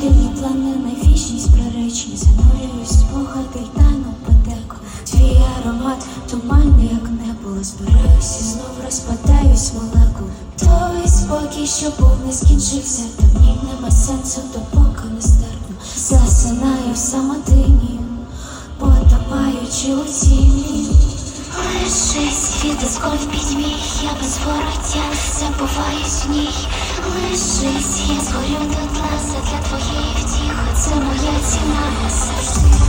дивні плани, найвічність приречні, занурююсь спогади й тайну подеку. Твій аромат туманний, як небо, збираюсь і знов розпадаюсь молеку. Той спокій, що був не скінчився, то мені нема сенсу, допоки не стерпну. Засинаю в самотині, потопаючи у тіні. Лише світ, сколь пітьмі, я без вороття забуваюсь в ній. Лишись, я згорю до тласа для твоєї втіхи. Це моя ціна